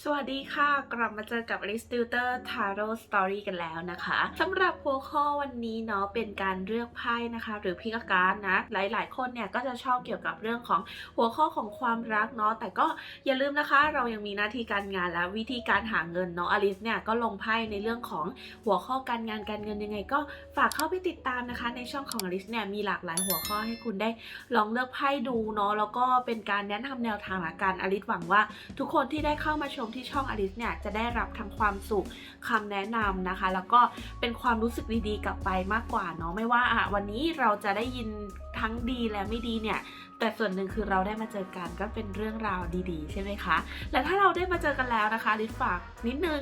สวัสดีค่ะ กลับมาเจอกับ a l i s t u t o r Tarot Story กันแล้วนะคะสำหรับหัวข้อวันนี้เนาะเป็นการเลือกไพ่นะคะ หรือพิกการนะ หลายๆ คนเนี่ยก็จะชอบเกี่ยวกับเรื่องของหัวข้อของความรักเนาะแต่ก็อย่าลืมนะคะ เรายังมีหน้าที่การงานและวิธีการหาเงินเนาะอลิสเนี่ยก็ลงไพ่ในเรื่องของหัวข้อการงานการเงินยังไง ก็ฝากเข้าไปติดตามนะคะ ในช่องของอลิสเนี่ยมีหลากหลายหัวข้อให้คุณได้ลองเลือกไพ่ดูเนาะแล้วก็เป็นการแนะนำแนวทางละกันอลิสหวังว่า ทุกคนที่ได้เข้ามาชมที่ช่องอลิสเนี่ยจะได้รับทั้งความสุขคำแนะนำนะคะ แล้วก็เป็นความรู้สึกดีๆกลับไปมากกว่าเนาะไม่ว่าอะวันนี้เราจะได้ยินทั้งดีและไม่ดีเนี่ย แต่ส่วนหนึ่งคือเราได้มาเจอกันก็เป็นเรื่องราวดีๆ ใช่ไหมคะ และถ้าเราได้มาเจอกันแล้วนะคะลิศฝากนิดนึง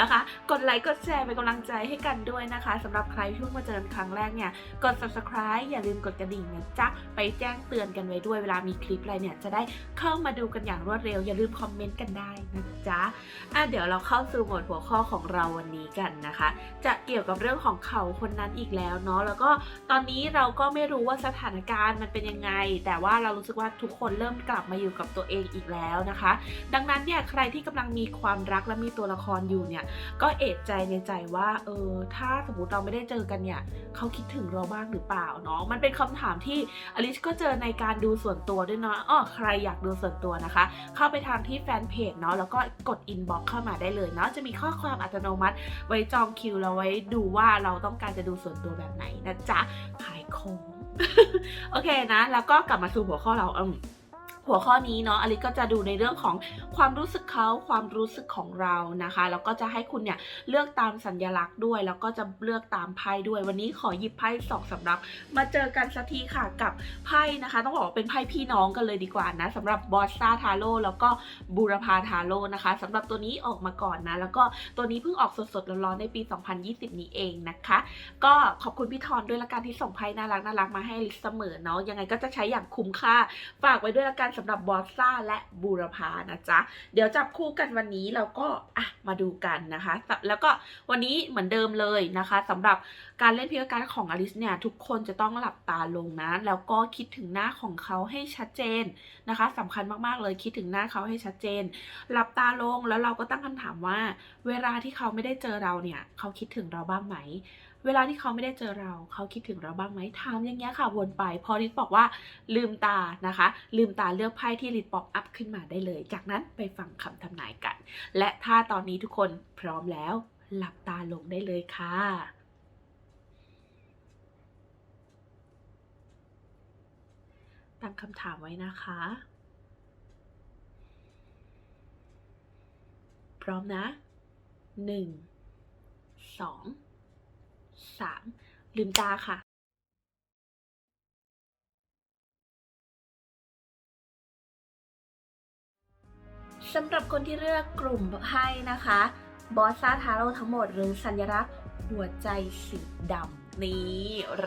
นะคะ กดไลค์กดแชร์เป็นกำลังใจให้กันด้วยนะคะสำหรับใครที่เพิ่งมาเจอกันครั้งแรกเนี่ย กด subscribe อย่าลืมกดกระดิ่งนะจ๊ะไปแจ้งเตือนกันไว้ด้วยเวลามีคลิปอะไรเนี่ยจะได้เข้ามาดูกันอย่างรวดเร็ว อย่าลืมคอมเมนต์กันได้นะจ๊ะอะเดี๋ยวเราเข้าสู่หมวดหัวข้อของเราวันนี้กันนะคะ จะเกี่ยวกับเรื่องของเขาคนนั้นอีกแล้วเนาะแล้วก็ตอนนี้เราก็ไม่รู้ว่าสถานการณ์มันเป็นยังไง แต่ว่าเรารู้สึกว่าทุกคนเริ่มกลับมาอยู่กับตัวเองอีกแล้วนะคะ ดังนั้นเนี่ยใครที่กำลังมีความรักและมีตัวละครอยู่เนี่ยก็เอะใจในใจว่าเออถ้าสมมติเราไม่ได้เจอกันเนี่ยเขาคิดถึงเราบ้างหรือเปล่าเนาะมันเป็นคำถามที่อลิชก็เจอในการดูส่วนตัวด้วยเนาะอ้อใครอยากดูส่วนตัวนะคะ เข้าไปทางที่แฟนเพจเนาะแล้วก็กดอินบ็อกเข้ามาได้เลยเนาะจะมีข้อความอัตโนมัติ ไว้จองคิวแล้วไว้ดูว่าเราต้องการจะดูส่วนตัวแบบไหนนะจ๊ะขายของ โอเคนะ แล้วก็กลับมาสู่หัวข้อเราอืม หัวข้อนี้เนาะอลิซก็จะดูในเรื่องของความรู้สึกเขาความรู้สึกของเรานะคะแล้วก็จะให้คุณเนี่ยเลือกตามสัญลักษณ์ด้วย แล้วก็จะเลือกตามไพ่ด้วย วันนี้ขอหยิบไพ่สองสำรับ มาเจอกันสักทีค่ะกับไพ่นะคะ ต้องบอกว่าเป็นไพ่พี่น้องกันเลยดีกว่านะสำหรับบอสซาทาโร่แล้วก็บูรพาทาโร่นะคะสำหรับตัวนี้ออกมาก่อนนะ แล้วก็ตัวนี้เพิ่งออกสดๆร้อนๆในปี 2020 นี้เองนะคะ ก็ขอบคุณพี่ทอนด้วยละกันที่ส่งไพ่น่ารักน่ารักมาให้ลิสเสมอเนาะยังไงก็จะใช้อย่างคุ้มค่าฝากไว้ด้วยละกันสำหรับบอสซ่าและบูรพานะจ๊ะ เดี๋ยวจับคู่กันวันนี้เราก็อะมาดูกันนะคะ แล้วก็วันนี้เหมือนเดิมเลยนะคะสำหรับการเล่นพิกการของอลิสเนี่ยทุกคนจะต้องหลับตาลงนะ แล้วก็คิดถึงหน้าของเขาให้ชัดเจนนะคะสำคัญมากๆเลยคิดถึงหน้าเขาให้ชัดเจน หลับตาลงแล้วเราก็ตั้งคำถามว่า เวลาที่เขาไม่ได้เจอเราเนี่ย เขาคิดถึงเราบ้างไหม เวลาที่เขาไม่ได้เจอเรา เขาคิดถึงเราบ้างไหมถามอย่างเงี้ยค่ะวนไป พอลิศบอกว่าลืมตานะคะ ลืมตาเลือกไพ่ที่ลิศป๊อปอัพขึ้นมาได้เลย จากนั้นไปฟังคำทำนายกัน และถ้าตอนนี้ทุกคนพร้อมแล้ว หลับตาลงได้เลยค่ะตั้งคำถามไว้นะคะ พร้อมนะหนึ่ สามลืมตาค่ะสำหรับคนที่เลือกกลุ่มไพ่นะคะบอสซาทาโร่ทั้งหมดหรือสัญลักษณ์หัวใจสีดำ นี้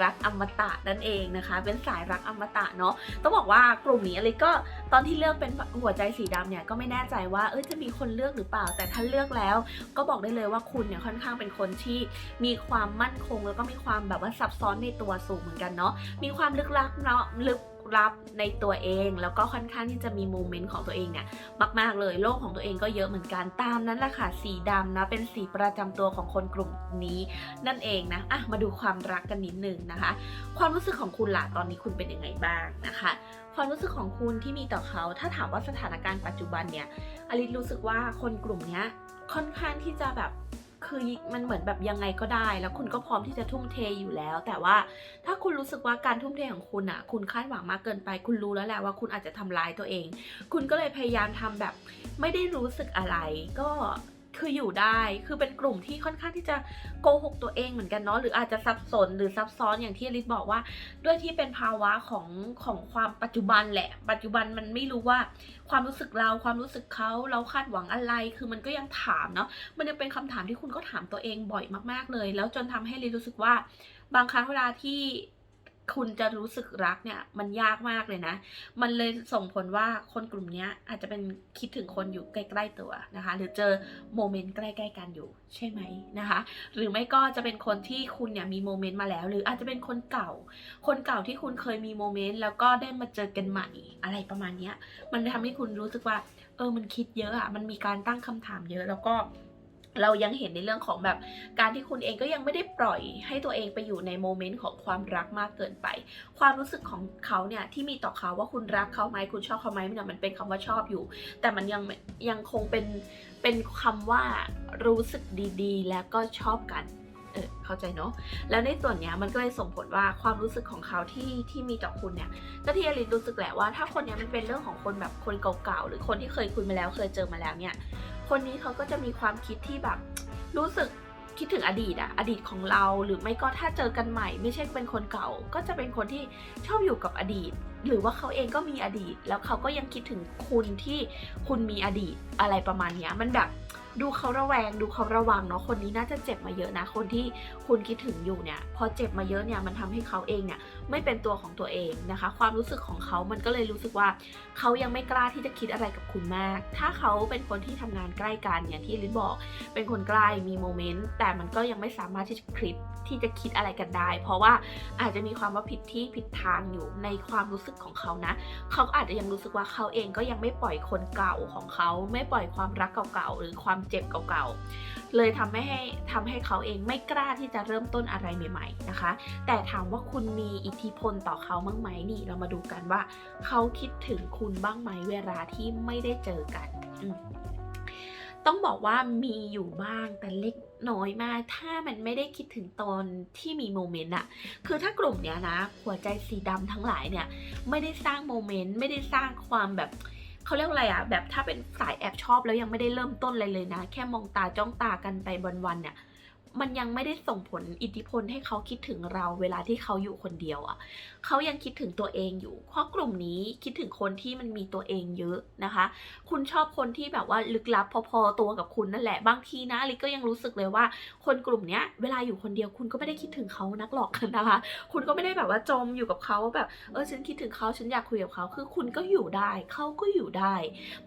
รักอมตะนั่นเองนะคะ เป็นสายรักอมตะเนาะต้องบอกว่ากลุ่มนี้อะไรก็ตอนที่เลือกเป็นหัวใจสีดำเนี่ยก็ไม่แน่ใจว่าเอ้ยจะมีคนเลือกหรือเปล่า แต่ถ้าเลือกแล้ว ก็บอกได้เลยว่าคุณเนี่ยค่อนข้างเป็นคนที่มีความมั่นคง แล้วก็มีความแบบว่าซับซ้อนในตัวสูงเหมือนกันเนาะมีความลึกลับเนาะลึกลับในตัวเอง แล้วก็ค่อนข้างที่จะมีโมเมนต์ของตัวเองเนี่ยมากๆเลยโลกของตัวเองก็เยอะเหมือนกันตามนั้นแหละค่ะสีดำนะเป็นสีประจำตัวของคนกลุ่มนี้ นั่นเองนะอะมาดูความรักกันนิดนึงนะคะ ความรู้สึกของคุณล่ะตอนนี้คุณเป็นยังไงบ้างนะคะความรู้สึกของคุณที่มีต่อเขา ถ้าถามว่าสถานการณ์ปัจจุบันเนี่ยอลิสรู้สึกว่าคนกลุ่มนี้ค่อนข้างที่จะแบบ คือมันเหมือนแบบยังไงก็ได้ แล้วคุณก็พร้อมที่จะทุ่มเทอยู่แล้ว แต่ว่าถ้าคุณรู้สึกว่าการทุ่มเทของคุณอะคุณคาดหวังมากเกินไป คุณรู้แล้วแหละว่าคุณอาจจะทำร้ายตัวเอง คุณก็เลยพยายามทำแบบไม่ได้รู้สึกอะไร ก็ คืออยู่ได้ คือเป็นกลุ่มที่ค่อนข้างที่จะโกหกตัวเองเหมือนกันเนาะ หรืออาจจะสับสนหรือซับซ้อนอย่างที่อลิศบอกว่า ด้วยที่เป็นภาวะของของความปัจจุบันแหละ ปัจจุบันมันไม่รู้ว่าความรู้สึกเราความรู้สึกเขาเราคาดหวังอะไร คือมันก็ยังถามเนาะ มันยังเป็นคำถามที่คุณก็ถามตัวเองบ่อยมาก ๆเลย แล้วจนทำให้ลิศรู้สึกว่า บางครั้งเวลาที่ คุณจะรู้สึกรักเนี่ยมันยากมากเลยนะ มันเลยส่งผลว่าคนกลุ่มนี้อาจจะเป็นคิดถึงคนอยู่ใกล้ ๆตัวนะคะ หรือเจอโมเมนต์ใกล้ๆกันอยู่ใช่ไหมนะคะ หรือไม่ก็จะเป็นคนที่คุณเนี่ยมีโมเมนต์มาแล้ว หรืออาจจะเป็นคนเก่า คนเก่าที่คุณเคยมีโมเมนต์แล้วก็ได้มาเจอกันใหม่อะไรประมาณนี้มันทำให้คุณรู้สึกว่าเออมันคิดเยอะอะมันมีการตั้งคำถามเยอะแล้วก็ เรายังเห็นในเรื่องของแบบการที่คุณเองก็ยังไม่ได้ปล่อยให้ตัวเองไปอยู่ในโมเมนต์ของความรักมากเกินไป ความรู้สึกของเขาเนี่ยที่มีต่อเขาว่าคุณรักเขาไหมคุณชอบเขาไหมเนี่ยมันเป็นคำว่าชอบอยู่ แต่มันยังยังคงเป็นเป็นคำว่ารู้สึกดีๆ แล้วก็ชอบกันเออเข้าใจเนาะแล้วในส่วนเนี้ยมันก็เลยส่งผลว่าความรู้สึกของเขาที่ที่มีต่อคุณเนี่ยก็ที่อลินรู้สึกแหละว่าถ้าคนเนี้ยมันเป็นเรื่องของคนแบบคนเก่าๆหรือคนที่เคยคุยมาแล้วเคยเจอมาแล้วเนี่ยคนนี้เขาก็จะมีความคิดที่แบบ รู้สึกคิดถึงอดีตอะอดีตของเราหรือไม่ก็ถ้าเจอกันใหม่ ไม่ใช่เป็นคนเก่า ก็จะเป็นคนที่ชอบอยู่กับอดีต หรือว่าเขาเองก็มีอดีต แล้วเขาก็ยังคิดถึงคุณที่คุณมีอดีตอะไรประมาณเนี้ยมันแบบ ดูเขาระแวงดูเขาระวังเนาะคนนี้น่าจะเจ็บมาเยอะนะ คนที่คุณคิดถึงอยู่เนี่ยพอเจ็บมาเยอะเนี่ยมันทำให้เขาเองเนี่ยไม่เป็นตัวของตัวเองนะคะ ความรู้สึกของเขามันก็เลยรู้สึกว่าเขายังไม่กล้าที่จะคิดอะไรกับคุณมาก ถ้าเขาเป็นคนที่ทำงานใกล้กันเนี่ยที่ลินบอกเป็นคนใกล้มีโมเมนต์แต่มันก็ยังไม่สามารถที่จะคลิปที่จะคิดอะไรกันได้ เพราะว่าอาจจะมีความว่าผิดที่ผิดทางอยู่ในความรู้สึกของเขานะ เขาก็อาจจะยังรู้สึกว่าเขาเองก็ยังไม่ปล่อยคนเก่าของเขา ไม่ปล่อยความรักเก่าๆหรือความเจ็บเก่าๆ เลยทำให้ให้ทำให้เขาเองไม่กล้าที่จะเริ่มต้นอะไรใหม่ ๆนะคะ แต่ถามว่าคุณมีอิทธิพลต่อเขาบ้างไหมนี่ เรามาดูกันว่า เขาคิดถึงคุณบ้างไหมเวลาที่ไม่ได้เจอกันต้องบอกว่ามีอยู่บ้างแต่เล็กน้อยมาก ถ้ามันไม่ได้คิดถึงตอนที่มีโมเมนต์อะคือถ้ากลุ่มเนี้ยนะ หัวใจสีดำทั้งหลายเนี่ย ไม่ได้สร้างโมเมนต์ ไม่ได้สร้างความแบบ เขาเรียกอะไรอะแบบถ้าเป็นสายแอบชอบแล้วยังไม่ได้เริ่มต้นอะไรเลยนะ แค่มองตาจ้องตากันไปวันๆเนี่ยมันยังไม่ได้ส่งผลอิทธิพลให้เขาคิดถึงเราเวลาที่เขาอยู่คนเดียวอะเขายังคิดถึงตัวเองอยู่ เพราะกลุ่มนี้คิดถึงคนที่มันมีตัวเองเยอะนะคะ คุณชอบคนที่แบบว่าลึกลับพอๆตัวกับคุณนั่นแหละ บางทีนะลิก็ยังรู้สึกเลยว่า คนกลุ่มเนี้ยเวลาอยู่คนเดียวคุณก็ไม่ได้คิดถึงเขานักหรอกนะคะ คุณก็ไม่ได้แบบว่าจมอยู่กับเขาแบบเออฉันคิดถึงเขาฉันอยากคุยกับเขาคือคุณก็อยู่ได้เขาก็อยู่ได้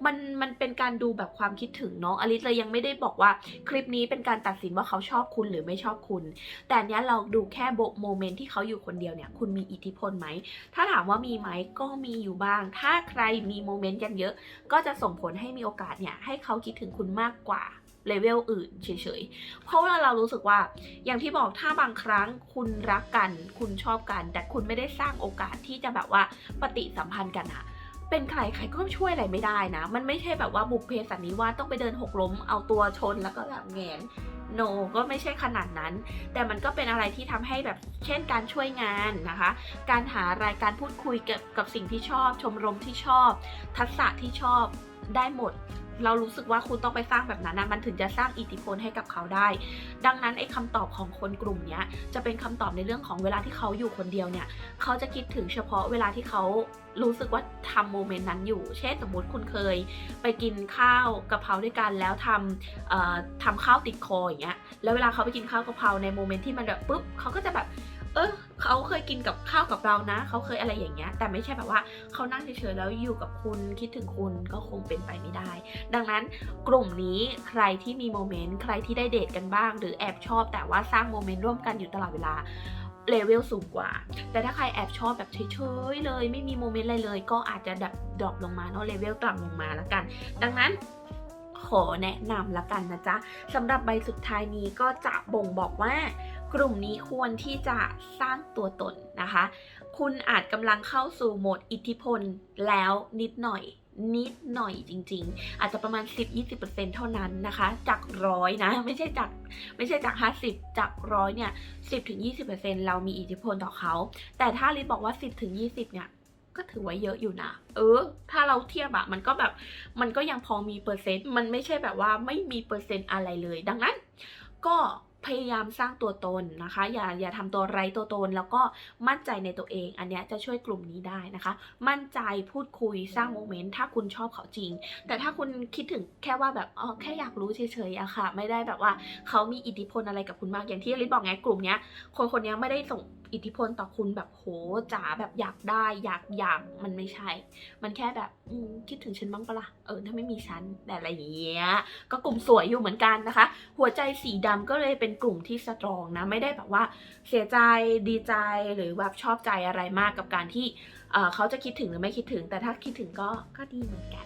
มันมันเป็นการดูแบบความคิดถึงเนาะอลิสเลยยังไม่ได้บอกว่าคลิปนี้เป็นการตัดสินว่าเขาชอบคุณหรือไม่ชอบคุณ แต่เนี้ยเราดูแค่โบโมเมนต์ที่เขาอยู่คนเดียวเนี่ยคุณมีอิทธิพลไหม ถ้าถามว่ามีไหมก็มีอยู่บ้าง ถ้าใครมีโมเมนต์กันเยอะ ก็จะส่งผลให้มีโอกาสเนี่ยให้เขาคิดถึงคุณมากกว่าเลเวลอื่นเฉยๆ เพราะว่าเรารู้สึกว่าอย่างที่บอกถ้าบางครั้งคุณรักกัน คุณชอบกัน แต่คุณไม่ได้สร้างโอกาสที่จะแบบว่าปฏิสัมพันธ์กันอะเป็นใครใครก็ช่วยอะไรไม่ได้นะ มันไม่ใช่แบบว่าบุพเพสันนิวาสต้องไปเดินหกล้มเอาตัวชนแล้วก็แบบแงน โนก็ไม่ใช่ขนาดนั้น แต่มันก็เป็นอะไรที่ทำให้แบบเช่นการช่วยงานนะคะ การหารายการพูดคุยกับกับสิ่งที่ชอบ ชมรมที่ชอบ ทักษะที่ชอบได้หมด เรารู้สึกว่าคุณต้องไปสร้างแบบนั้นนะมันถึงจะสร้างอิทธิพลให้กับเขาได้ ดังนั้นไอ้คำตอบของคนกลุ่มนี้จะเป็นคำตอบในเรื่องของเวลาที่เขาอยู่คนเดียวเนี่ยเขาจะคิดถึงเฉพาะเวลาที่เขารู้สึกว่าทำโมเมนต์นั้นอยู่ เช่นสมมติคุณเคยไปกินข้าวกะเพราด้วยกันแล้วทำทำข้าวติดคออย่างเงี้ย แล้วเวลาเขาไปกินข้าวกะเพราในโมเมนต์ที่มันแบบปุ๊บเขาก็จะแบบ เออเขาเคยกินกับข้าวกับเรานะ เขาเคยอะไรอย่างเงี้ย แต่ไม่ใช่แบบว่าเขานั่งเฉยๆแล้วอยู่กับคุณคิดถึงคุณก็คงเป็นไปไม่ได้ ดังนั้นกลุ่มนี้ใครที่มีโมเมนต์ใครที่ได้เดทกันบ้าง หรือแอบชอบ แต่ว่าสร้างโมเมนต์ร่วมกันอยู่ตลอดเวลาเลเวลสูงกว่า แต่ถ้าใครแอบชอบแบบเฉยๆเลย ไม่มีโมเมนต์อะไรเลย ก็อาจจะดับดรอปลงมาเนาะเลเวลต่ำลงมาแล้วกัน ดังนั้นขอแนะนำละกันนะจ๊ะสำหรับใบสุดท้ายนี้ก็จะบ่งบอกว่า กลุ่มนี้ควรที่จะสร้างตัวตนนะคะ คุณอาจกำลังเข้าสู่โหมดอิทธิพลแล้วนิดหน่อยนิดหน่อยจริง ๆ อาจจะประมาณ 10-20%เท่านั้นนะคะ จากร้อยนะ ไม่ใช่จากไม่ใช่จาก 50 จากร้อยเนี่ย 10-20%เรามีอิทธิพลต่อเขา แต่ถ้าลิศบอกว่า 10-20 เนี่ย ก็ถือว่าเยอะอยู่นะ เออ ถ้าเราเทียบอะมันก็แบบ มันก็ยังพอมีเปอร์เซ็นต์ มันไม่ใช่แบบว่าไม่มีเปอร์เซ็นต์อะไรเลย ดังนั้น ก็ พยายามสร้างตัวตนนะคะ อย่าอย่าทำตัวไร้ตัวตน แล้วก็มั่นใจในตัวเอง อันเนี้ยจะช่วยกลุ่มนี้ได้นะคะ มั่นใจพูดคุยสร้างโมเมนต์ถ้าคุณชอบเขาจริง แต่ถ้าคุณคิดถึงแค่ว่าแบบอ๋อแค่อยากรู้เฉยๆอะค่ะ ไม่ได้แบบว่าเขามีอิทธิพลอะไรกับคุณมากอย่างที่ลิศบอกไงกลุ่มเนี้ยคนคนนี้ไม่ได้ส่ง อิทธิพลต่อคุณแบบโหจ๋าแบบอยากได้อยากอยากมันไม่ใช่ มันแค่แบบคิดถึงฉันบ้างปะล่ะเออถ้าไม่มีฉันแต่อะไรอย่างเงี้ยก็กลุ่มสวยอยู่เหมือนกันนะคะ หัวใจสีดำก็เลยเป็นกลุ่มที่สตรองนะไม่ได้แบบว่าเสียใจดีใจหรือแบบชอบใจอะไรมากกับการที่ เขาจะคิดถึงหรือไม่คิดถึง แต่ถ้าคิดถึงก็ก็ดีเหมือนกัน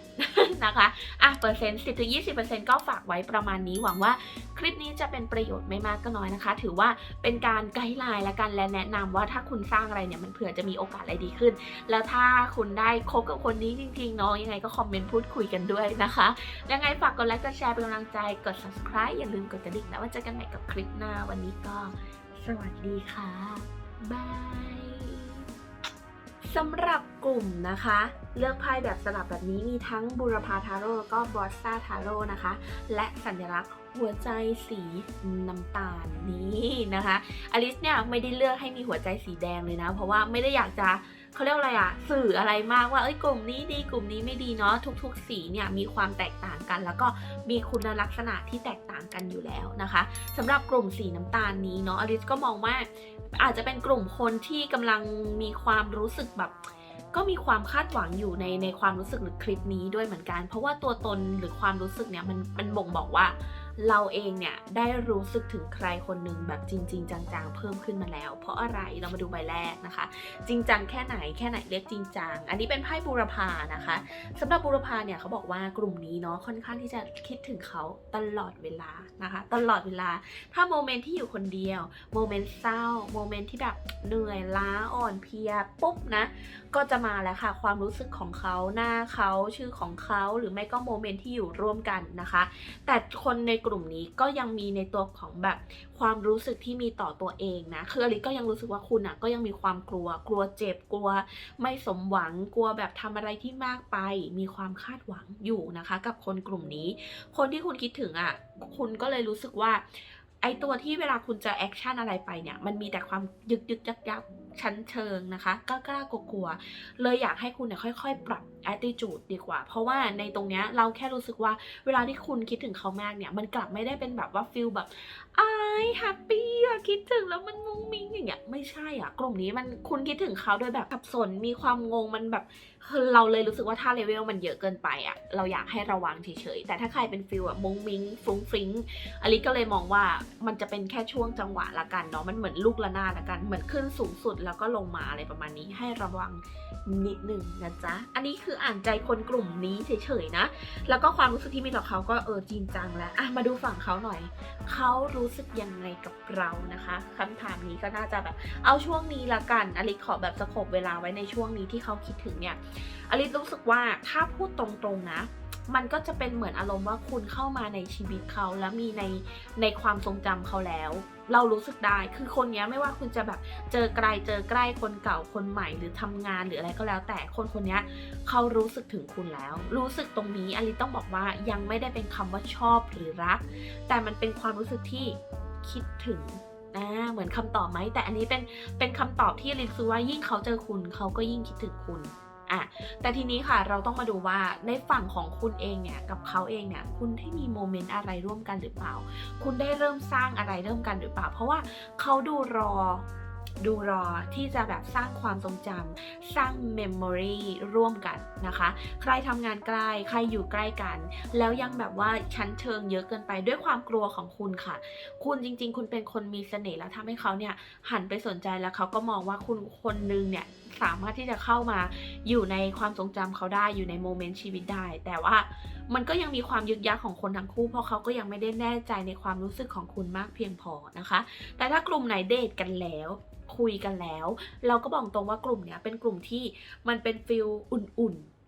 นะคะอะเปอร์เซ็นต์10ถึง20%ก็ฝากไว้ประมาณนี้หวังว่าคลิปนี้จะเป็นประโยชน์ไม่มากก็น้อยนะคะ ถือว่าเป็นการไกด์ไลน์และกันและแนะนำว่าถ้าคุณสร้างอะไรเนี่ยมันเผื่อจะมีโอกาสอะไรดีขึ้น แล้วถ้าคุณได้คบกับคนนี้จริงๆเนาะยังไงก็คอมเมนต์พูดคุยกันด้วยนะคะยังไงฝากกดไลค์กดแชร์เป็นกำลังใจกด subscribe อย่าลืมกดกระดิ่งแล้วว่าเจอกันใหม่กับคลิปหน้าวันนี้ก็ สวัสดีค่ะบาย สำหรับกลุ่มนะคะ เลือกไพ่แบบสลับแบบนี้มีทั้งบูรพาทาโร่แล้วก็บอสซาทาโร่นะคะ และสัญลักษณ์หัวใจสีน้ำตาลนี้นะคะอลิสเนี่ยไม่ได้เลือกให้มีหัวใจสีแดงเลยนะ เพราะว่าไม่ได้อยากจะ เขาเรียกอะไรอะสื่ออะไรมากว่าเอ้ยกลุ่มนี้ดีกลุ่มนี้ไม่ดีเนาะทุก ๆ สีเนี่ยมีความแตกต่างกัน แล้วก็มีคุณลักษณะที่แตกต่างกันอยู่แล้วนะคะสำหรับกลุ่มสีน้ำตาลนี้เนาะอลิสก็มองว่าอาจจะเป็นกลุ่มคนที่กำลังมีความรู้สึกแบบก็มีความคาดหวังอยู่ในในความรู้สึกหรือคลิปนี้ด้วยเหมือนกัน เพราะว่าตัวตนหรือความรู้สึกเนี่ยมันมันบ่งบอกว่า เราเองเนี่ยได้รู้สึกถึงใครคนหนึ่งแบบจริง ๆ จังๆ เพิ่มขึ้นมาแล้ว เพราะอะไรเรามาดูใบแรกนะคะ จริงจังแค่ไหนแค่ไหนเรียกจริงจังอันนี้เป็นไพ่บูรพานะคะสำหรับบูรพาเนี่ยเขาบอกว่ากลุ่มนี้เนาะค่อนข้างที่จะคิดถึงเขาตลอดเวลานะคะ ตลอดเวลา ถ้าโมเมนต์ที่อยู่คนเดียวโมเมนต์เศร้าโมเมนต์ที่แบบเหนื่อยล้าอ่อนเพลียปุ๊บนะก็จะมาแล้วค่ะความรู้สึกของเขาหน้าเขาชื่อของเขาหรือไม่ก็โมเมนต์ที่อยู่ร่วมกันนะคะ แต่คนในกลุ่มนี้ก็ยังมีในตัวของแบบความรู้สึกที่มีต่อตัวเองนะคืออลิก็ยังรู้สึกว่าคุณอะก็ยังมีความกลัว กลัวเจ็บกลัว ไม่สมหวังกลัวแบบทำอะไรที่มากไป มีความคาดหวังอยู่นะคะ กับคนกลุ่มนี้ คนที่คุณคิดถึงอะคุณก็เลยรู้สึกว่าไอตัวที่เวลาคุณจะแอคชั่นอะไรไปเนี่ยมันมีแต่ความยึกยึกยักยักชั้นเชิงนะคะกล้ากล้ากลัวๆเลยอยากให้คุณเนี่ยค่อย ๆ ปรับ attitude ดีกว่า เพราะว่าในตรงเนี้ยเราแค่รู้สึกว่าเวลาที่คุณคิดถึงเขามากเนี่ยมันกลับไม่ได้เป็นแบบว่าฟิลแบบไอแฮปปี้อะคิดถึงแล้วมันมุ้งมิ้งอย่างเงี้ยไม่ใช่อะกลุ่มนี้มันคุณคิดถึงเขาโดยแบบสับสนมีความงงมันแบบเราเลยรู้สึกว่าถ้าเลเวลมันเยอะเกินไปอะเราอยากให้ระวังเฉยๆแต่ถ้าใครเป็นฟิลแบบมุ้งมิ้งฟุ้งฟริ้งอลิก็เลยมองว่ามันจะเป็นแค่ช่วงจังหวะละกันเนาะมันเหมือนลูกระนาดละกันเหมือนขึ้นสูงสุดแแล้วก็ลงมาอะไรประมาณนี้ให้ระวังนิดหนึ่งนะจ๊ะ อันนี้คืออ่านใจคนกลุ่มนี้เฉยๆนะ แล้วก็ความรู้สึกที่มีต่อเขาก็เออจริงจังแล้วอะมาดูฝั่งเขาหน่อย เขารู้สึกยังไงกับเรานะคะคำถามนี้ก็น่าจะแบบ เอาช่วงนี้ละกัน อลิขอแบบสโคบเวลาไว้ในช่วงนี้ที่เขาคิดถึงเนี่ย อลิรู้สึกว่าถ้าพูดตรงๆนะมันก็จะเป็นเหมือนอารมณ์ว่าคุณเข้ามาในชีวิตเขาแล้วมีในในความทรงจำเขาแล้ว เรารู้สึกได้ คือคนเนี้ยไม่ว่าคุณจะแบบเจอไกลเจอใกล้คนเก่าคนใหม่หรือทำงานหรืออะไรก็แล้ว แต่คนคนเนี้ยเขารู้สึกถึงคุณแล้ว รู้สึกตรงนี้อลิต้องบอกว่ายังไม่ได้เป็นคำว่าชอบหรือรัก แต่มันเป็นความรู้สึกที่คิดถึงนะเหมือนคำตอบไหมแต่อันนี้เป็นเป็นคำตอบที่อลิรู้ว่ายิ่งเขาเจอคุณเขาก็ยิ่งคิดถึงคุณ อะแต่ทีนี้ค่ะเราต้องมาดูว่าในฝั่งของคุณเองเนี่ยกับเขาเองเนี่ยคุณได้มีโมเมนต์อะไรร่วมกันหรือเปล่า คุณได้เริ่มสร้างอะไรเริ่มกันหรือเปล่า เพราะว่าเขาดูรอดูรอที่จะแบบสร้างความทรงจำสร้างเมมโมรีร่วมกันนะคะ ใครทำงานใกล้ ใครอยู่ใกล้กัน แล้วยังแบบว่าชั้นเชิงเยอะเกินไปด้วยความกลัวของคุณค่ะ คุณจริง ๆ คุณเป็นคนมีเสน่ห์แล้วทำให้เขาเนี่ยหันไปสนใจแล้วเขาก็มองว่าคุณคนนึงเนี่ย สามารถที่จะเข้ามาอยู่ในความทรงจำเขาได้อยู่ในโมเมนต์ชีวิตได้ แต่ว่ามันก็ยังมีความยึกยักของคนทั้งคู่ เพราะเขาก็ยังไม่ได้แน่ใจในความรู้สึกของคุณมากเพียงพอนะคะ แต่ถ้ากลุ่มไหนเดทกันแล้วคุยกันแล้ว เราก็บอกตรงว่ากลุ่มเนี้ยเป็นกลุ่มที่มันเป็นฟิลอุ่นๆ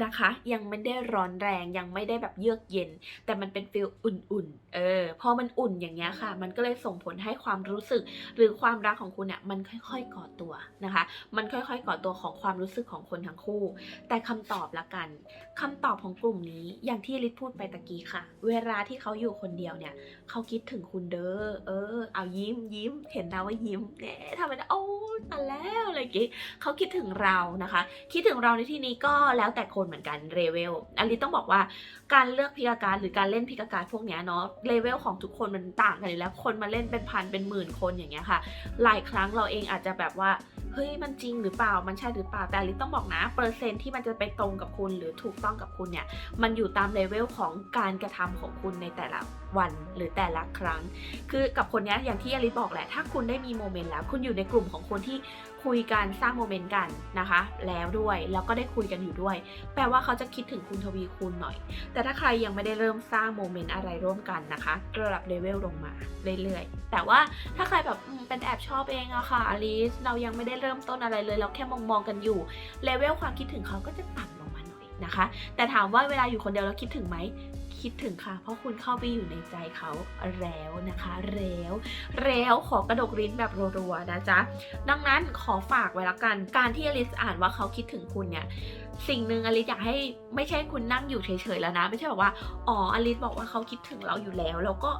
นะคะ ยังไม่ได้ร้อนแรงยังไม่ได้แบบเยือกเย็น แต่มันเป็นฟิลอุ่นๆ เออพอมันอุ่นอย่างเงี้ยค่ะ มันก็เลยส่งผลให้ความรู้สึก หรือความรักของคุณเนี่ยมันค่อยๆก่อตัวนะคะ มันค่อยๆก่อตัวของความรู้สึกของคนทั้งคู่ แต่คำตอบละกันคำตอบของกลุ่มนี้อย่างที่ลิศพูดไปตะกี้ค่ะ เวลาที่เขาอยู่คนเดียวเนี่ยเขาคิดถึงคุณเด้อเออ เอายิ้มยิ้ม เห็นนะว่ายิ้มแหมทำไมนะโอ้ตายแล้วอะไรอย่างงี้เขาคิดถึงเรานะคะ คิดถึงเราในที่นี้ก็แล้วแต่คนเหมือนกันเลเวลอลิต้องบอกว่าการเลือกพิกาการหรือการเล่นพิกาการพวกเนี้ยเนาะเลเวลของทุกคนมันต่างกันอยู่แล้ว คนมาเล่นเป็นพันเป็นหมื่นคนอย่างเงี้ยค่ะ หลายครั้งเราเองอาจจะแบบว่าเฮ้ยมันจริงหรือเปล่ามันใช่หรือเปล่าแต่ลิต้องบอกนะ เปอร์เซ็นที่มันจะไปตรงกับคุณหรือถูกต้องกับคุณเนี่ยมันอยู่ตามเลเวลของการกระทำของคุณในแต่ละวันหรือแต่ละครั้ง คือกับคนนี้อย่างที่อลิบอกแหละ ถ้าคุณได้มีโมเมนต์แล้ว คุณอยู่ในกลุ่มของคนที่คุยกันสร้างโมเมนต์กันนะคะ แล้วด้วยแล้วก็ได้คุยกันอยู่ด้วย แปลว่าเขาจะคิดถึงคุณทวีคูณหน่อย แต่ถ้าใครยังไม่ได้เริ่มสร้างโมเมนต์อะไรร่วมกันนะคะระดับเลเวลลงมาเรื่อยๆ แต่ว่าถ้าใครแบบเป็นแอบชอบเองอะค่ะอลิสเรายังไม่ได้เริ่มต้นอะไรเลย เราแค่มองๆกันอยู่เลเวลความคิดถึงเขาก็จะต่ำล นะคะ แต่ถามว่าเวลาอยู่คนเดียวเราคิดถึงไหมคิดถึงค่ะ เพราะคุณเข้าไปอยู่ในใจเขาแล้วนะคะ แล้วแล้วขอกระดกลิ้นแบบรัวๆนะจ๊ะ ดังนั้นขอฝากไว้ละกัน การที่อลิสอ่านว่าเขาคิดถึงคุณเนี่ย สิ่งหนึ่งอลิสอยากให้ไม่ใช่คุณนั่งอยู่เฉยๆแล้วนะ ไม่ใช่แบบว่าอ๋ออลิสบอกว่าเขาคิดถึงเราอยู่แล้ว แล้วก็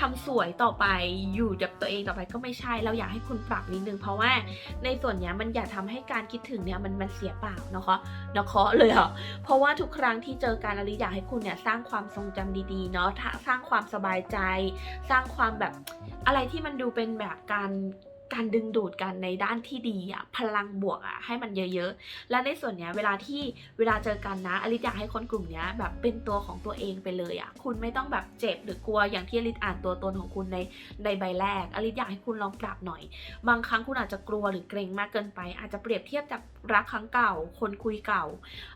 ทำสวยต่อไปอยู่กับตัวเองต่อไปก็ไม่ใช่ เราอยากให้คุณปรับนิดนึงเพราะว่าในส่วนนี้มันอย่าทำให้การคิดถึงเนี่ยมันมันเสียเปล่านะคะนะเคะเลยเหรอเพราะว่าทุกครั้งที่เจอการอลิอยากให้คุณเนี่ยสร้างความทรงจำดีๆเนาะสร้างความสบายใจ สร้างความแบบอะไรที่มันดูเป็นแบบการ การดึงดูดกันในด้านที่ดีอะพลังบวกอะให้มันเยอะๆ และในส่วนเนี้ยเวลาที่เวลาเจอกันนะอลิอยากให้คนกลุ่มเนี้ยแบบเป็นตัวของตัวเองไปเลยอะคุณไม่ต้องแบบเจ็บหรือกลัวอย่างที่อลิอ่านตัวตนของคุณในในใบแรกอลิอยากให้คุณลองปรับหน่อย บางครั้งคุณอาจจะกลัวหรือเกรงมากเกินไป อาจจะเปรียบเทียบจากรักครั้งเก่า คนคุยเก่า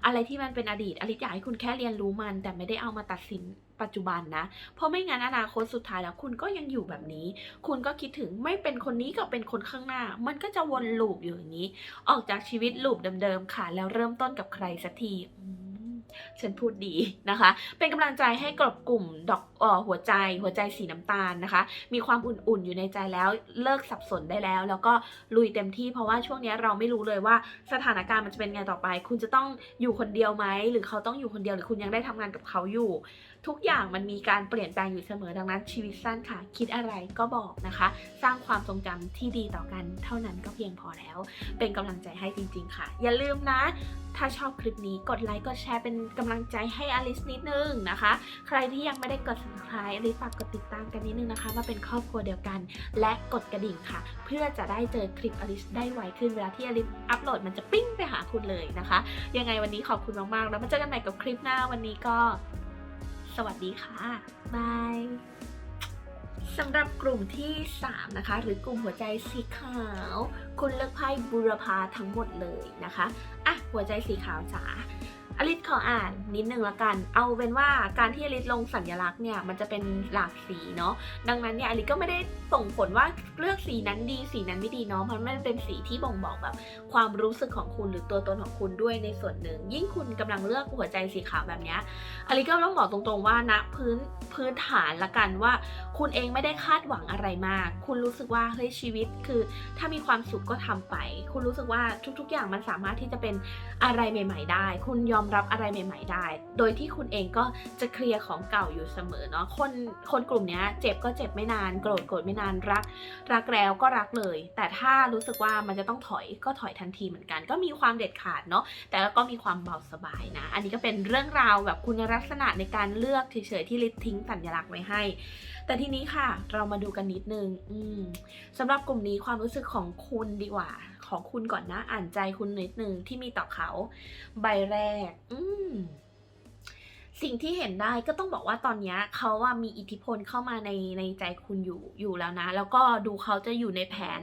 อะไรที่มันเป็นอดีตอลิอยากให้คุณแค่เรียนรู้มัน แต่ไม่ได้เอามาตัดสิน ปัจจุบันนะ เพราะไม่งั้นอนาคตสุดท้ายแล้วคุณก็ยังอยู่แบบนี้ คุณก็คิดถึงไม่เป็นคนนี้ก็เป็นคนข้างหน้า มันก็จะวนลูปอยู่อย่างนี้ ออกจากชีวิตลูปเดิมๆค่ะ แล้วเริ่มต้นกับใครสักที ฉันพูดดีนะคะ เป็นกำลังใจให้กับกลุ่มดอกออหัวใจ หัวใจสีน้ำตาลนะคะ มีความอุ่นๆอยู่ในใจแล้วเลิกสับสนได้แล้ว แล้วก็ลุยเต็มที่เพราะว่าช่วงนี้เราไม่รู้เลยว่าสถานการณ์มันจะเป็นไงต่อไป คุณจะต้องอยู่คนเดียวไหมหรือเขาต้องอยู่คนเดียวหรือคุณยังได้ทำงานกับเขาอยู่ ทุกอย่างมันมีการเปลี่ยนแปลงอยู่เสมอดังนั้นชีวิตสั้นค่ะ คิดอะไรก็บอกนะคะ สร้างความทรงจำที่ดีต่อกันเท่านั้นก็เพียงพอแล้ว เป็นกำลังใจให้จริง ๆ ค่ะ อย่าลืมนะ ถ้าชอบคลิปนี้กดไลค์กดแชร์เป็นกำลังใจให้อลิสนิดนึงนะคะ ใครที่ยังไม่ได้กด subscribe อลิสฝากกดติดตามกันนิดนึงนะคะมาเป็นครอบครัวเดียวกัน และกดกระดิ่งค่ะ เพื่อจะได้เจอคลิปอลิสได้ไวขึ้นเวลาที่อลิสอัปโหลดมันจะปิ้งไปหาคุณเลยนะคะ ยังไงวันนี้ขอบคุณมากๆ แล้วมาเจอกันใหม่กับคลิปหน้าวันนี้ก็ สวัสดีค่ะบายสำหรับกลุ่มที่ 3 นะคะ หรือกลุ่มหัวใจสีขาว คุณเลือกไพ่บุรพาทั้งหมดเลยนะคะ อะ หัวใจสีขาวจ๋า อลิสขออ่านนิดนึงละกัน เอาเป็นว่าการที่อลิสลงสัญลักษณ์เนี่ยมันจะเป็นหลากสีเนาะ ดังนั้นเนี่ยอลิสก็ไม่ได้ส่งผลว่าเลือกสีนั้นดีสีนั้นไม่ดีเนาะเพราะมันเป็นสีที่บ่งบอกแบบความรู้สึกของคุณหรือตัวตนของคุณด้วยในส่วนหนึ่ง ยิ่งคุณกำลังเลือกหัวใจสีขาวแบบเนี้ยอลิก็ต้องบอกตรงๆว่าณพื้นพื้นฐานละกันว่า คุณเองไม่ได้คาดหวังอะไรมาก คุณรู้สึกว่าเฮ้ยชีวิตคือ ถ้ามีความสุขก็ทำไป คุณรู้สึกว่าทุกๆ อย่างมันสามารถที่จะเป็นอะไรใหม่ ๆ ได้ คุณยอมรับอะไรใหม่ๆได้ โดยที่คุณเองก็จะเคลียร์ของเก่าอยู่เสมอเนาะ คนคนกลุ่มนี้เจ็บก็เจ็บไม่นาน โกรธโกรธไม่นาน รัก รักแล้วก็รักเลย แต่ถ้ารู้สึกว่ามันจะต้องถอยก็ถอยทันทีเหมือนกัน ก็มีความเด็ดขาดเนาะ แต่ก็มีความเบาสบายนะ อันนี้ก็เป็นเรื่องราวแบบคุณลักษณะในการเลือกเฉยๆที่ลิศทิ้งสัญลักษณ์ไว้ให้ แต่ทีนี้ค่ะ เรามาดูกันนิดนึงสำหรับกลุ่มนี้ความรู้สึกของคุณดีกว่า ของคุณก่อนนะ อ่านใจคุณนิดนึงที่มีต่อเขา ใบแรกอืมสิ่งที่เห็นได้ก็ต้องบอกว่าตอนนี้เขาว่ามีอิทธิพลเข้ามาในในใจคุณอยู่อยู่แล้วนะ แล้วก็ดูเขาจะอยู่ในแผน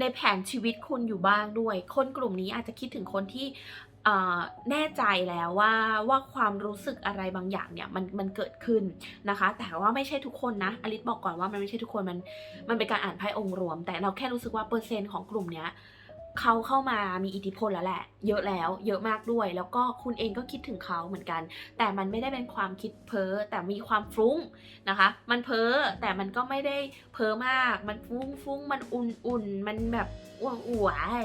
ในแผนชีวิตคุณอยู่บ้างด้วย คนกลุ่มนี้อาจจะคิดถึงคนที่แน่ใจแล้วว่าว่าความรู้สึกอะไรบางอย่างเนี่ยมันมันเกิดขึ้นนะคะ แต่ว่าไม่ใช่ทุกคนนะอลิสบอกก่อนว่ามันไม่ใช่ทุกคนมันมันเป็นการอ่านไพ่องค์รวม แต่เราแค่รู้สึกว่าเปอร์เซ็นต์ของกลุ่มเนี้ย เขาเข้ามามีอิทธิพลแล้วแหละ เยอะแล้ว เยอะมากด้วย แล้วก็คุณเองก็คิดถึงเขาเหมือนกัน แต่มันไม่ได้เป็นความคิดเพ้อแต่มีความฟุ้งนะคะ มันเพ้อแต่มันก็ไม่ได้เพ้อมาก มันฟุ้งฟุ้งมันอุ่นอุ่นมันแบบ อ้วงอวย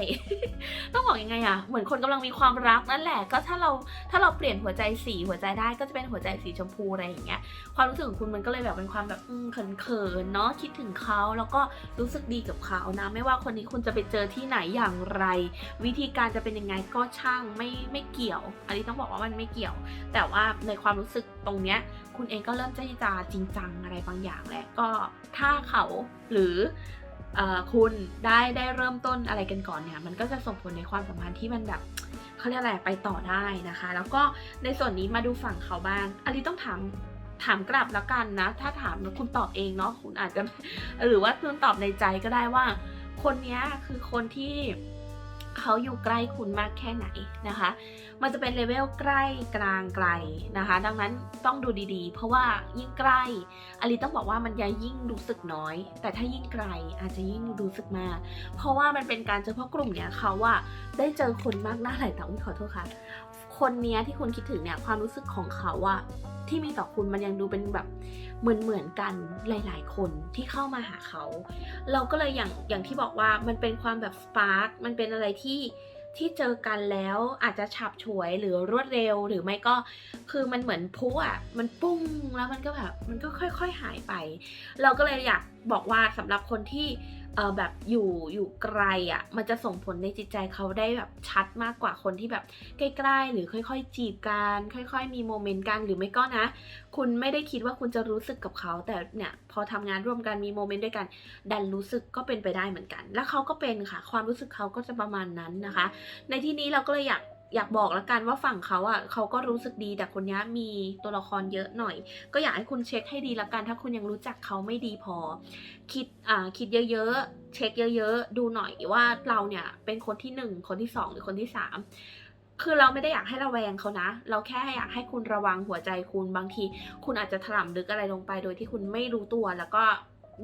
ต้องบอกยังไงอะเหมือนคนกำลังมีความรักนั่นแหละ ก็ถ้าเราถ้าเราเปลี่ยนหัวใจสีหัวใจได้ก็จะเป็นหัวใจสีชมพูอะไรอย่างเงี้ย ความรู้สึกของคุณมันก็เลยแบบเป็นความแบบอืมเขินๆเนาะคิดถึงเขาแล้วก็รู้สึกดีกับเขานะ ไม่ว่าคนนี้คุณจะไปเจอที่ไหนอย่างไร วิธีการจะเป็นยังไงก็ช่างไม่ไม่เกี่ยว อันนี้ต้องบอกว่ามันไม่เกี่ยว แต่ว่าในความรู้สึกตรงเนี้ยคุณเองก็เริ่มที่จะจริงจังอะไรบางอย่างแล้วก็ถ้าเขาหรือ คุณได้ได้เริ่มต้นอะไรกันก่อนเนี่ย มันก็จะส่งผลในความสัมพันธ์ที่มันแบบเขาเรียกอะไรไปต่อได้นะคะ แล้วก็ในส่วนนี้มาดูฝั่งเขาบ้างอันนี้ต้องถามถามกลับแล้วกันนะ ถ้าถามคุณตอบเองเนาะคุณอาจจะหรือว่าคุณตอบในใจก็ได้ว่า คนนี้คือคนที่ เขาอยู่ใกล้คุณมากแค่ไหนนะคะ มันจะเป็นเลเวลใกล้กลางไกลนะคะ ดังนั้นต้องดูดีๆ เพราะว่ายิ่งใกล้อลิต้องบอกว่ามันจะยิ่งรู้สึกน้อย แต่ถ้ายิ่งไกลอาจจะยิ่งรู้สึกมาก เพราะว่ามันเป็นการเจอเพราะกลุ่มเนี้ยเขาว่าได้เจอคนมากหน้าหลายตาอุ้ยขอโทษค่ะ คนเนี้ยที่คุณคิดถึงเนี่ยความรู้สึกของเขาอะที่มีต่อคุณมันยังดูเป็นแบบ เหมือนเหมือนกันหลาย ๆ คนที่เข้ามาหาเขา เราก็เลยอย่างอย่างที่บอกว่ามันเป็นความแบบสปาร์กมันเป็นอะไรที่ที่เจอกันแล้วอาจจะฉับฉวยหรือรวดเร็วหรือไม่ก็คือมันเหมือนพุอะมันปุ้งแล้วมันก็แบบมันก็ค่อย ๆ หายไป เราก็เลยอยากบอกว่าสำหรับคนที่ เออแบบอยู่อยู่ไกลอะมันจะส่งผลในจิตใจเขาได้แบบชัดมากกว่าคนที่แบบใกล้ๆหรือค่อย ๆ จีบกันค่อย ๆ มีโมเมนต์กันหรือไม่ก็นะ คุณไม่ได้คิดว่าคุณจะรู้สึกกับเขา แต่เนี่ยพอทำงานร่วมกันมีโมเมนต์ด้วยกัน ดันรู้สึกก็เป็นไปได้เหมือนกัน แล้วเขาก็เป็นค่ะ ความรู้สึกเขาก็จะประมาณนั้นนะคะ ในที่นี้เราก็เลยอยาก อยากบอกแล้วกันว่าฝั่งเขาอะเขาก็รู้สึกดีแต่คนนี้มีตัวละครเยอะหน่อย ก็อยากให้คุณเช็คให้ดีละกัน ถ้าคุณยังรู้จักเขาไม่ดีพอ คิดอ่าคิดเยอะๆ เช็คเยอะๆ ดูหน่อยว่าเราเนี่ยเป็นคนที่หนึ่งคนที่สองหรือคนที่สามคือเราไม่ได้อยากให้ระแวงเขานะ เราแค่อยากให้คุณระวังหัวใจคุณบางที คุณอาจจะถล่มลึกอะไรลงไปโดยที่คุณไม่รู้ตัวแล้วก็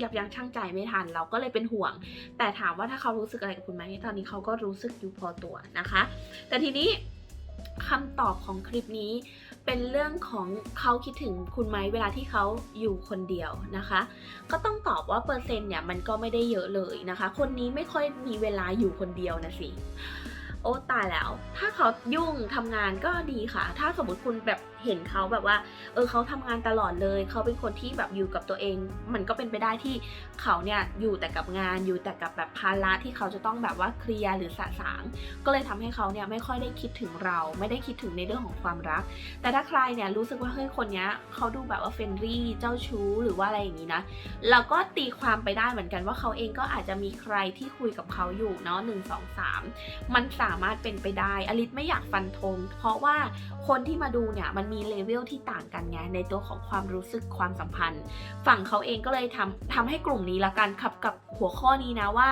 ยับยั้งชั่งใจไม่ทัน เราก็เลยเป็นห่วง แต่ถามว่าถ้าเขารู้สึกอะไรกับคุณไหมตอนนี้เขาก็รู้สึกอยู่พอตัวนะคะ แต่ทีนี้คำตอบของคลิปนี้เป็นเรื่องของเขาคิดถึงคุณไหมเวลาที่เขาอยู่คนเดียวนะคะ ก็ต้องตอบว่าเปอร์เซ็นต์เนี่ยมันก็ไม่ได้เยอะเลยนะคะ คนนี้ไม่ค่อยมีเวลาอยู่คนเดียวนะสิโอ้ตายแล้ว ถ้าเขายุ่งทำงานก็ดีค่ะ ถ้าสมมติคุณแบบ เห็นเขาแบบว่า เออเขาทำงานตลอดเลย เขาเป็นคนที่แบบอยู่กับตัวเอง มันก็เป็นไปได้ที่เขาเนี่ยอยู่แต่กับงาน อยู่แต่กับแบบภาระที่เขาจะต้องแบบว่าเคลียร์หรือสะสาง ก็เลยทำให้เขาเนี่ยไม่ค่อยได้คิดถึงเรา ไม่ได้คิดถึงในเรื่องของความรัก แต่ถ้าใครเนี่ยรู้สึกว่าเฮ้ยคนเนี้ยเขาดูแบบว่าเฟรนลี่เจ้าชู้หรือว่าอะไรอย่างนี้นะ เราก็ตีความไปได้เหมือนกันว่าเขาเองก็อาจจะมีใครที่คุยกับเขาอยู่เนาะหนึ่งสองสามมันสามารถเป็นไปได้ อลิสไม่อยากฟันธงเพราะว่าคนที่มาดูเนี่ยมันมีเลเวลที่ต่างกันไงในตัวของความรู้สึกความสัมพันธ์ ฝั่งเขาเองก็เลยทำทำให้กลุ่มนี้ละกันขับกับหัวข้อนี้นะว่า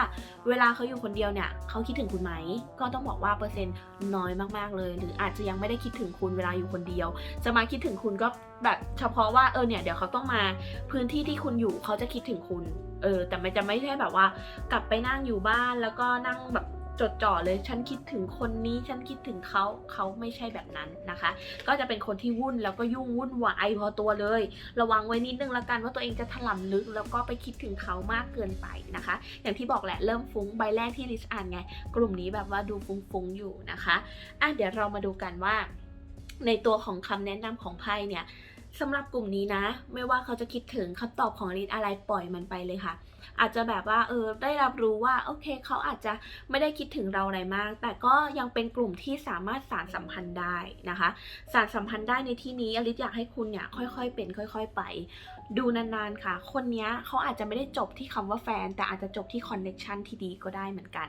เวลาเขาอยู่คนเดียวเนี่ยเขาคิดถึงคุณไหม ก็ต้องบอกว่าเปอร์เซ็นต์น้อยมากๆเลย หรืออาจจะยังไม่ได้คิดถึงคุณเวลาอยู่คนเดียว จะมาคิดถึงคุณก็แบบเฉพาะว่าเออเนี่ยเดี๋ยวเขาต้องมาพื้นที่ที่คุณอยู่เขาจะคิดถึงคุณเออแต่มันจะไม่ใช่แบบว่ากลับไปนั่งอยู่บ้านแล้วก็นั่งแบบ จดจ่อเลยฉันคิดถึงคนนี้ฉันคิดถึงเขาเขาไม่ใช่แบบนั้นนะคะ ก็จะเป็นคนที่วุ่นแล้วก็ยุ่งวุ่นวายพอตัวเลย ระวังไว้นิดนึงละกันว่าตัวเองจะถล่มลึกแล้วก็ไปคิดถึงเขามากเกินไปนะคะ อย่างที่บอกแหละเริ่มฟุ้งใบแรกที่ลิชอ่านไง กลุ่มนี้แบบว่าดูฟุ้งๆอยู่นะคะอะเดี๋ยวเรามาดูกันว่า ในตัวของคำแนะนำของไพ่เนี่ย สำหรับกลุ่มนี้นะ ไม่ว่าเขาจะคิดถึงคำตอบของลิศอะไรปล่อยมันไปเลยค่ะ อาจจะแบบว่าเออได้รับรู้ว่าโอเคเขาอาจจะไม่ได้คิดถึงเราอะไรมาก แต่ก็ยังเป็นกลุ่มที่สามารถสารสัมพันธ์ได้นะคะ สารสัมพันธ์ได้ในที่นี้อลิซอยากให้คุณเนี่ยค่อยๆเป็นค่อย ๆ ไป ดูนานๆค่ะ คนนี้เขาอาจจะไม่ได้จบที่คำว่าแฟน แต่อาจจะจบที่คอนเนคชันที่ดีก็ได้เหมือนกัน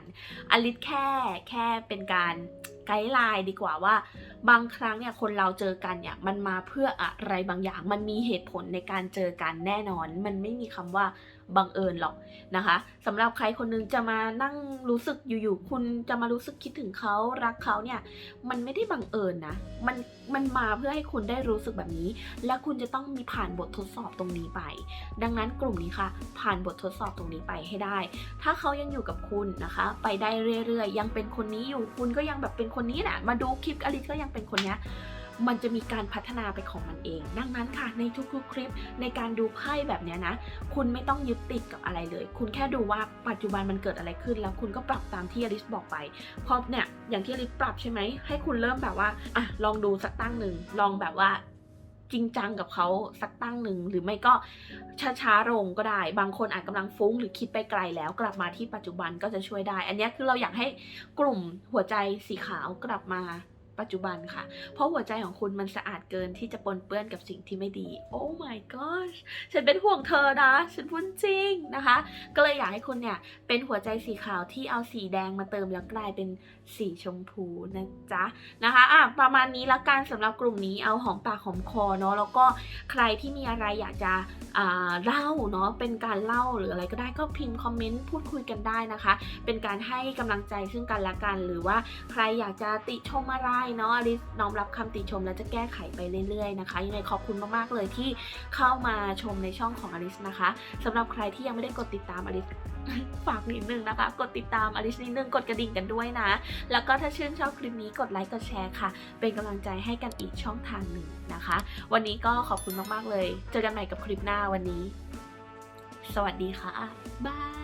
อลิศแค่แค่เป็นการไกด์ไลน์ดีกว่าว่า บางครั้งเนี่ยคนเราเจอกันเนี่ยมันมาเพื่ออะไรบางอย่าง มันมีเหตุผลในการเจอกันแน่นอน มันไม่มีคำว่า บังเอิญหรอกนะคะสำหรับใครคนนึงจะมานั่งรู้สึกอยู่ๆคุณจะมารู้สึกคิดถึงเขารักเขาเนี่ยมันไม่ได้บังเอิญนะมันมันมาเพื่อให้คุณได้รู้สึกแบบนี้ และคุณจะต้องมีผ่านบททดสอบตรงนี้ไป ดังนั้นกลุ่มนี้ค่ะ ผ่านบททดสอบตรงนี้ไปให้ได้ ถ้าเขายังอยู่กับคุณนะคะ ไปได้เรื่อยๆ ยังเป็นคนนี้อยู่คุณก็ยังแบบเป็นคนนี้แหละมาดูคลิปอลิสก็ยังเป็นคนนี้ มันจะมีการพัฒนาไปของมันเอง ดังนั้นค่ะในทุกๆคลิปในการดูไพ่แบบนี้นะ คุณไม่ต้องยึดติดกับอะไรเลย คุณแค่ดูว่าปัจจุบันมันเกิดอะไรขึ้น แล้วคุณก็ปรับตามที่อลิสบอกไปพอเนี่ยอย่างที่อลิสปรับใช่ไหมให้คุณเริ่มแบบว่าอะลองดูสักตั้งหนึ่งลองแบบว่าจริงจังกับเขาสักตั้งหนึ่งหรือไม่ก็ช้าๆลงก็ได้ บางคนอาจกำลังฟุ้งหรือคิดไปไกลแล้ว กลับมาที่ปัจจุบันก็จะช่วยได้ อันนี้คือเราอยากให้กลุ่มหัวใจสีขาวกลับมา ปัจจุบันค่ะ เพราะหัวใจของคุณมันสะอาดเกินที่จะปนเปื้อนกับสิ่งที่ไม่ดี โอ้ my gosh ฉันเป็นห่วงเธอนะ ฉันพูดจริงนะคะ ก็เลยอยากให้คุณเนี่ย เป็นหัวใจสีขาวที่เอาสีแดงมาเติมแล้วกลายเป็นสีชมพูนะจ๊ะนะคะอะประมาณนี้ล้วกันสำหรับกลุ่มนี้เอาหอมปากหอมคอเนาะแล้วก็ใครที่มีอะไรอยากจะอ่าเล่าเนาะเป็นการเล่าหรืออะไรก็ได้ก็พิมพ์คอมเมนต์พูดคุยกันได้นะคะ เป็นการให้กำลังใจซึ่งกันและกัน หรือว่าใครอยากจะติชมอะไรเนาะอลิสน้อมรับคำติชมแล้วจะแก้ไขไปเรื่อยๆนะคะยังไงขอบคุณมากๆเลยที่เข้ามาชมในช่องของอลิสนะคะสำหรับใครที่ยังไม่ได้กดติดตามอลิสฝากนิดนึงนะคะ กดติดตามอลิสนิดนึงกดกระดิ่งกันด้วยนะ แล้วก็ถ้าชื่นชอบคลิปนี้กดไลค์กดแชร์ค่ะ เป็นกำลังใจให้กันอีกช่องทางหนึ่งนะคะ วันนี้ก็ขอบคุณมากๆเลย เจอกันใหม่กับคลิปหน้าวันนี้ สวัสดีค่ะบาย